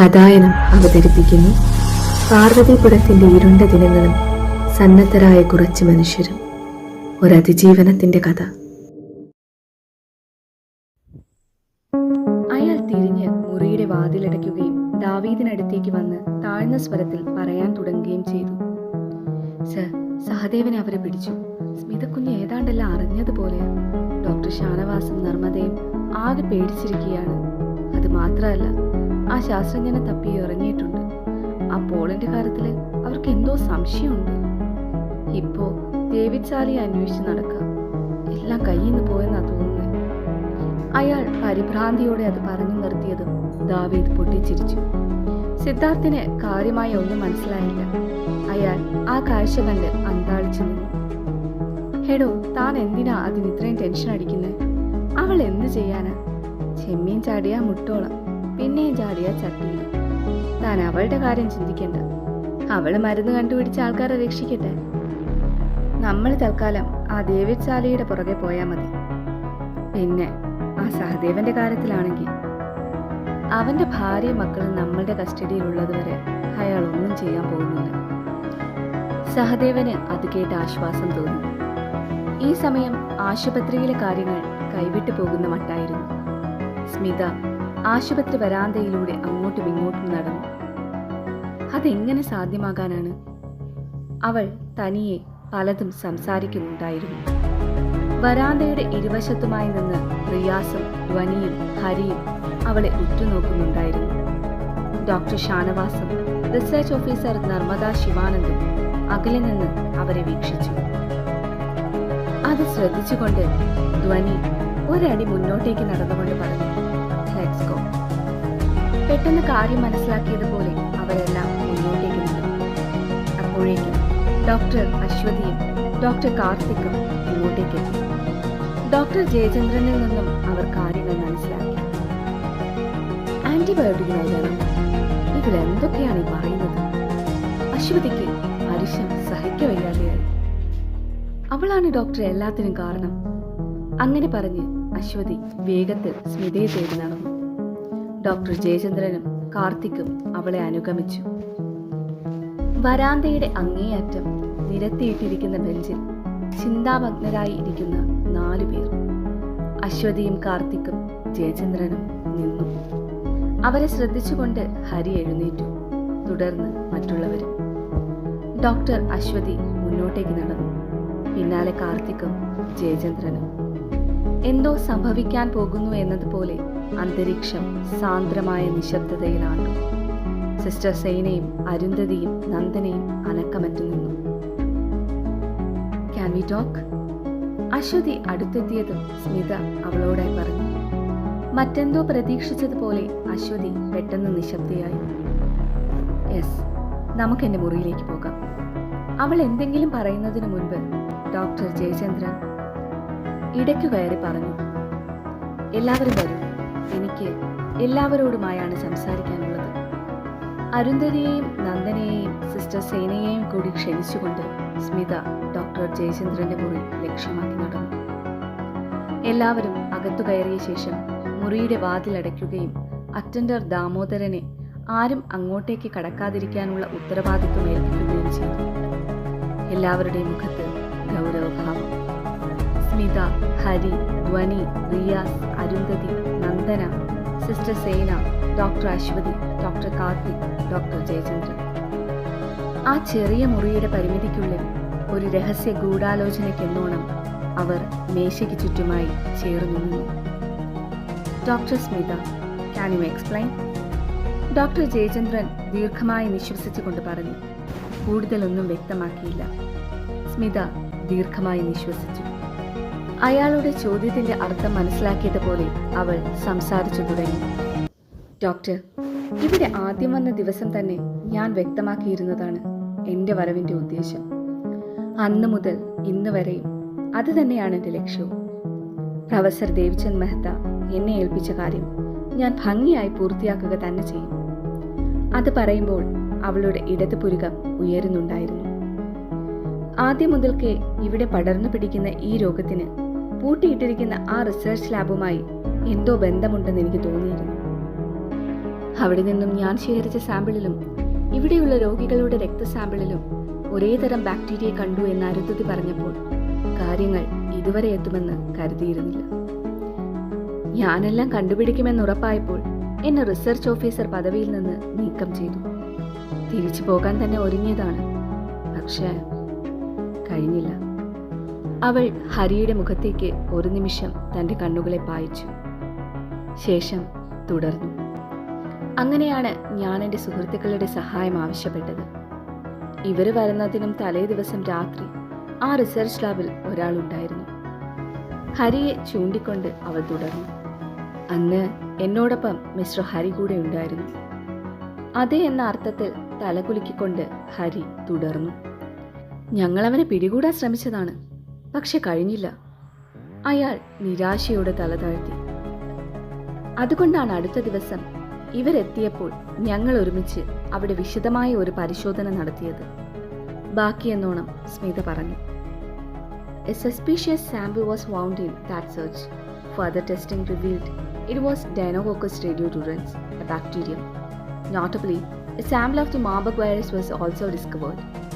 കഥായനം അവതരിപ്പിക്കുന്നു. പാർവതിപുരത്തിന്റെ ഇരുണ്ട ദിനങ്ങളും സന്നദ്ധരായ കുറച്ച് മനുഷ്യരും. ഒരതിജീവനത്തിന്റെ കഥ. അയാൾ തിരിഞ്ഞ് മുറിയുടെ വാതിലടയ്ക്കുകയും ദാവീദിനടുത്തേക്ക് വന്ന് താഴ്ന്ന സ്വരത്തിൽ പറയാൻ തുടങ്ങുകയും ചെയ്തു. സർ സഹദേവനെ അവരെ പിടിച്ചു. സ്മിതക്കുഞ്ഞ് ഏതാണ്ടെല്ലാം അറിഞ്ഞതുപോലെയാണ് ഡോക്ടർ ഷാനവാസും നർമ്മദയും ആകെ പേടിച്ചിരിക്കുകയാണ്. അത് മാത്രമല്ല ആ ശാസ്ത്രജ്ഞനെ തപ്പി ഇറങ്ങിയിട്ടുണ്ട്. ആ പോളിന്റെ കാര്യത്തിൽ അവർക്ക് എന്തോ സംശയമുണ്ട്. ഇപ്പോ സാലിയെ അന്വേഷിച്ച് നടക്കുക എല്ലാം കയ്യിൽ നിന്ന് പോയെന്നാ തോന്നുന്നത് അയാൾ പരിഭ്രാന്തിയോടെ അത് പറഞ്ഞു നിർത്തിയതും ദാവീദ് പൊട്ടിച്ചിരിച്ചു. സിദ്ധാർത്ഥിന് കാര്യമായി ഒന്നും മനസ്സിലായില്ല. അയാൾ ആ കാഴ്ച കണ്ട് അന്താളിച്ചു നിന്നു. ഹെഡോ താൻ എന്തിനാ അതിന് ഇത്രയും ടെൻഷൻ അടിക്കുന്നത് അവൾ എന്ത് ചെയ്യാനാ? ചെമ്മീൻ ചാടിയാ മുട്ടോളം. പിന്നെയും ചാടിയ ചട്ടിയിൽ. താൻ അവളുടെ കാര്യം ചിന്തിക്കണ്ട. അവൾ മരുന്ന് കണ്ടുപിടിച്ച ആൾക്കാരെ രക്ഷിക്കട്ടെ. നമ്മൾ തൽക്കാലം ആ സാലിയുടെ പുറകെ പോയാൽ മതി. പിന്നെ ആ സഹദേവന്റെ കാര്യത്തിലാണെങ്കിൽ. അവന്റെ ഭാര്യയും മക്കളും നമ്മളുടെ കസ്റ്റഡിയിലുള്ളതുവരെ അയാൾ ഒന്നും ചെയ്യാൻ പോകുന്നില്ല. സഹദേവന് അത് കേട്ട് ആശ്വാസം തോന്നി. ഈ സമയം ആശുപത്രിയിലെ കാര്യങ്ങൾ കൈവിട്ടു പോകുന്ന മട്ടായിരുന്നു. സ്മിത ആശുപത്രി വരാന്തയിലൂടെ അങ്ങോട്ടും ഇങ്ങോട്ടും നടന്നു. അതെങ്ങനെ സാധ്യമാകാനാണ്? അവൾ തനിയെ പലതും സംസാരിക്കുന്നുണ്ടായിരുന്നു. വരാന്തയുടെ ഇരുവശത്തുമായി നിന്ന് റിയാസും ധ്വനിയും ഹരിയും അവളെ ഉറ്റുനോക്കുന്നുണ്ടായിരുന്നു. ഡോക്ടർ ഷാനവാസും റിസർച്ച് ഓഫീസർ നർമ്മദ ശിവാനന്ദും അകലെ നിന്ന് അവരെ വീക്ഷിച്ചു. അത് ശ്രദ്ധിച്ചുകൊണ്ട് ധ്വനി ഒരടി മുന്നോട്ടേക്ക് നടന്നുകൊണ്ട് പറഞ്ഞു. പെട്ടെന്ന് കാര്യം മനസ്സിലാക്കിയതുപോലെ അവരെല്ലാം മുന്നോട്ടേക്ക് നടന്നു അപ്പോഴേക്കും ഡോക്ടർ അശ്വതിയും ഡോക്ടർ കാർത്തിക്കും ഇങ്ങോട്ടേക്ക് എത്തി. ഡോക്ടർ ജയചന്ദ്രനിൽ നിന്നും അവർ കാര്യങ്ങൾ മനസ്സിലാക്കി. ആന്റിബയോട്ടിക് നൽകണം ഇവരെന്തൊക്കെയാണ് ഈ പറയുന്നത്? അശ്വതിക്ക് അരിശം സഹിക്കവയ്യാതെയായി. അവളാണ് ഡോക്ടർ എല്ലാത്തിനും കാരണം. അങ്ങനെ പറഞ്ഞ് അശ്വതി വേഗത്തിൽ സ്മിതയെ തേടി നടന്നു. ഡോക്ടർ ജയചന്ദ്രനും കാർത്തിക്കും അവളെ അനുഗമിച്ചു. വരാന്തയുടെ അങ്ങേയറ്റം നിരത്തിയിട്ടിരിക്കുന്ന ബെഞ്ചിൽ ചിന്താമഗ്നരായി ഇരിക്കുന്ന നാലു പേർ അശ്വതിയും കാർത്തിക്കും ജയചന്ദ്രനും നിന്നു. അവരെ ശ്രദ്ധിച്ചുകൊണ്ട് ഹരി എഴുന്നേറ്റു തുടർന്ന് മറ്റുള്ളവരും. ഡോക്ടർ അശ്വതി മുന്നോട്ടേക്ക് നടന്നു. പിന്നാലെ കാർത്തിക്കും ജയചന്ദ്രനും. എന്തോ സംഭവിക്കാൻ പോകുന്നു എന്നതുപോലെ അന്തരീക്ഷം സാന്ദ്രമായ നിശബ്ദതയിലാണ്. സിസ്റ്റർ സൈനയും അരുന്ധതിയും നന്ദനയും അനക്കമറ്റു നിന്നു. ക്യാൻ വി ടോക്ക് അശ്വതി അടുത്തെത്തിയതും സ്മിത അവളോടായി പറഞ്ഞു. മറ്റെന്തോ പ്രതീക്ഷിച്ചതുപോലെ അശ്വതി പെട്ടെന്ന് നിശബ്ദയായി. യെസ് നമുക്ക് മുറിയിലേക്ക് പോകാം. അവൾ എന്തെങ്കിലും പറയുന്നതിന് മുൻപ് ഡോക്ടർ ജയചന്ദ്രൻ ഇടയ്ക്കു കയറി പറഞ്ഞു എല്ലാവരും വരും. എനിക്ക് എല്ലാവരോടുമായാണ് സംസാരിക്കാനുള്ളത്. അരുന്ധതിയെയും നന്ദനെയും സിസ്റ്റർ സേനയെയും കൂടി ക്ഷണിച്ചുകൊണ്ട് സ്മിത ഡോക്ടർ ജയചന്ദ്രന്റെ മുറി ലക്ഷ്യമാക്കി നടന്നു. എല്ലാവരും അകത്തു കയറിയ ശേഷം മുറിയുടെ വാതിലടയ്ക്കുകയും അറ്റൻഡർ ദാമോദരനെ ആരും അങ്ങോട്ടേക്ക് കടക്കാതിരിക്കാനുള്ള ഉത്തരവാദിത്വം ഏൽപ്പിക്കുകയും ചെയ്തു. എല്ലാവരുടെയും മുഖത്ത് ഗൗരവഭാവം Smitha Hari Dhwani Riyas Arundhati Nandana sister Sena doctor Ashwathi doctor Karthik doctor Jayachandran. ആ ചെറിയ മുറിയുടെ പരിമിതിക്കുള്ളിൽ ഒരു രഹസ്യ ഗൂഢാലോചനയ്ക്കെന്നോണം അവർ മേശയ്ക്ക് ചുറ്റുമായി ചേർന്നു doctor Smitha can you explain doctor Jayachandran ദീർഘമായി നിശ്വസിച്ചുകൊണ്ട് പറഞ്ഞു. കൂടുതലൊന്നും വ്യക്തമാക്കിയില്ല. സ്മിത ദീർഘമായി നിശ്വസിച്ചു. അയാളുടെ ചോദ്യത്തിന്റെ അർത്ഥം മനസ്സിലാക്കിയതുപോലെ അവൾ സംസാരിച്ചു തുടങ്ങി. ഡോക്ടർ ഇവിടെ ആദ്യം വന്ന ദിവസം തന്നെ ഞാൻ വ്യക്തമാക്കിയിരുന്നതാണ് എന്റെ വരവിന്റെ ഉദ്ദേശം. അന്ന് മുതൽ ഇന്ന് വരെയും അത് തന്നെയാണ് എന്റെ ലക്ഷ്യവും. പ്രൊഫസർ ദേവിചന്ദ് മെഹ്ത എന്നെ ഏൽപ്പിച്ച കാര്യം ഞാൻ ഭംഗിയായി പൂർത്തിയാക്കുക തന്നെ ചെയ്യും. അത് പറയുമ്പോൾ അവളുടെ ഇടത് പുരുകം ഉയരുന്നുണ്ടായിരുന്നു. ആദ്യം മുതൽക്കേ ഇവിടെ പടർന്നു പിടിക്കുന്ന ഈ രോഗത്തിന് പൂട്ടിയിട്ടിരിക്കുന്ന ആ റിസർച്ച് ലാബുമായി എന്തോ ബന്ധമുണ്ടെന്ന് എനിക്ക് തോന്നിയിരുന്നു. അവിടെ നിന്നും ഞാൻ ശേഖരിച്ച സാമ്പിളിലും ഇവിടെയുള്ള രോഗികളുടെ രക്തസാമ്പിളിലും ഒരേ തരം ബാക്ടീരിയ കണ്ടു എന്ന് അരുന്ധതി പറഞ്ഞപ്പോൾ കാര്യങ്ങൾ ഇതുവരെ എത്തുമെന്ന് കരുതിയിരുന്നില്ല. ഞാനെല്ലാം കണ്ടുപിടിക്കുമെന്ന് ഉറപ്പായപ്പോൾ എന്നെ റിസർച്ച് ഓഫീസർ പദവിയിൽ നിന്ന് നീക്കം ചെയ്തു. തിരിച്ചു പോകാൻ തന്നെ ഒരുങ്ങിയതാണ്. പക്ഷേ കഴിഞ്ഞില്ല. അവൾ ഹരിയുടെ മുഖത്തേക്ക് ഒരു നിമിഷം തന്റെ കണ്ണുകളെ പായിച്ചു. ശേഷം തുടർന്നു. അങ്ങനെയാണ് ഞാൻ എന്റെ സുഹൃത്തുക്കളുടെ സഹായം ആവശ്യപ്പെട്ടത്. ഇവർ വരുന്നതിനും തലേ ദിവസം രാത്രി ആ റിസർച്ച് ലാബിൽ ഒരാളുണ്ടായിരുന്നു ഹരിയെ ചൂണ്ടിക്കൊണ്ട് അവൾ തുടർന്നു. അന്ന് എന്നോടൊപ്പം മിസ്റ്റർ ഹരി കൂടെ ഉണ്ടായിരുന്നു. അതെ എന്ന അർത്ഥത്തിൽ തലകുലുക്കിക്കൊണ്ട് ഹരി തുടർന്നു. ഞങ്ങളവനെ പിടികൂടാൻ ശ്രമിച്ചതാണ്. പക്ഷെ കഴിഞ്ഞില്ല. അയാൾ നിരാശയോടെ തല താഴ്ത്തി. അതുകൊണ്ടാണ് അടുത്ത ദിവസം ഇവരെത്തിയപ്പോൾ ഞങ്ങൾ ഒരുമിച്ച് അവിടെ വിശദമായ ഒരു പരിശോധന നടത്തിയത്. ബാക്കിയെന്നോണം സ്മിത പറഞ്ഞു. A suspicious sample was found in that search further testing revealed it was Deinococcus radiodurans a bacterium notably a sample of the Mabak virus was also discovered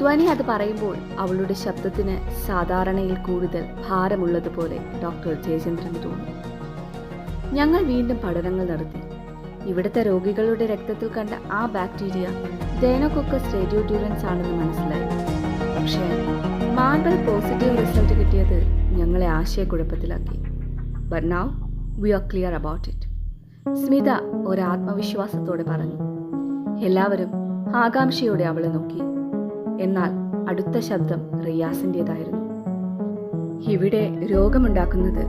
Dhwani അത് പറയുമ്പോൾ അവളുടെ ശബ്ദത്തിന് സാധാരണയിൽ കൂടുതൽ ഭാരമുള്ളതുപോലെ ഡോക്ടർ ജയചന്ദ്രൻ തോന്നി. ഞങ്ങൾ വീണ്ടും പഠനങ്ങൾ നടത്തി. ഇവിടുത്തെ രോഗികളുടെ രക്തത്തിൽ കണ്ട ആ ബാക്ടീരിയ ഡേനോകൊക്കസ് റേഡിയോഡ്യൂറൻസ് ആണെന്ന് മനസ്സിലായി. പക്ഷേ മാർബിൾ പോസിറ്റീവ് റിസൾട്ട് കിട്ടിയത് ഞങ്ങളെ ആശയക്കുഴപ്പത്തിലാക്കി. But now we are clear about it Smitha ഒരു ആത്മവിശ്വാസത്തോടെ പറഞ്ഞു. എല്ലാവരും ആകാംക്ഷയോടെ അവളെ നോക്കി. എന്നാൽ അടുത്ത ശബ്ദം റിയാസിന്റെതായിരുന്നു ഇവിടെ രോഗമുണ്ടാക്കുന്നത്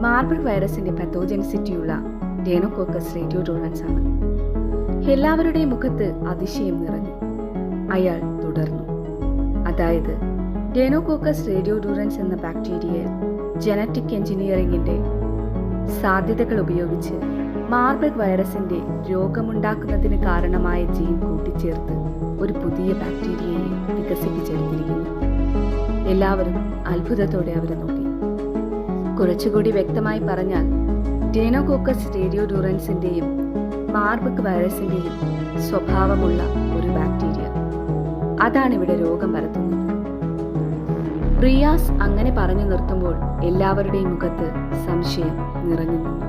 മാർബിൾ വൈറസിന്റെ പത്തോജനിസിറ്റിയുള്ള ഡേനോകോക്കസ് റേഡിയോഡോണൻസ് ആണ്. എല്ലാവരുടെയും മുഖത്ത് അതിശയം നിറഞ്ഞു. അയാൾ തുടർന്നു. അതായത് ഡേനോകോക്കസ് റേഡിയോഡൂറൻസ് എന്ന ബാക്ടീരിയ ജനറ്റിക് എഞ്ചിനീയറിംഗിന്റെ സാധ്യതകൾ ഉപയോഗിച്ച് മാർബർഗ് വൈറസിന്റെ രോഗമുണ്ടാക്കുന്നതിന് കാരണമായ ജീൻ കൂട്ടിച്ചേർത്ത് ഒരു പുതിയ ബാക്ടീരിയയെ വികസിപ്പിച്ചെടുത്തിരിക്കുന്നു. എല്ലാവരും അത്ഭുതത്തോടെ അവരെ നോക്കി. കുറച്ചുകൂടി വ്യക്തമായി പറഞ്ഞാൽ ഡേനോകോക്കസ് റേഡിയോഡൂറൻസിന്റെയും മാർബക് വൈറസിന്റെയും സ്വഭാവമുള്ള ഒരു ബാക്ടീരിയ. അതാണ് ഇവിടെ രോഗം പരത്തുന്നത്. റിയാസ് അങ്ങനെ പറഞ്ഞു നിർത്തുമ്പോൾ എല്ലാവരുടെയും മുഖത്ത് സംശയം നിറഞ്ഞു നിന്നു.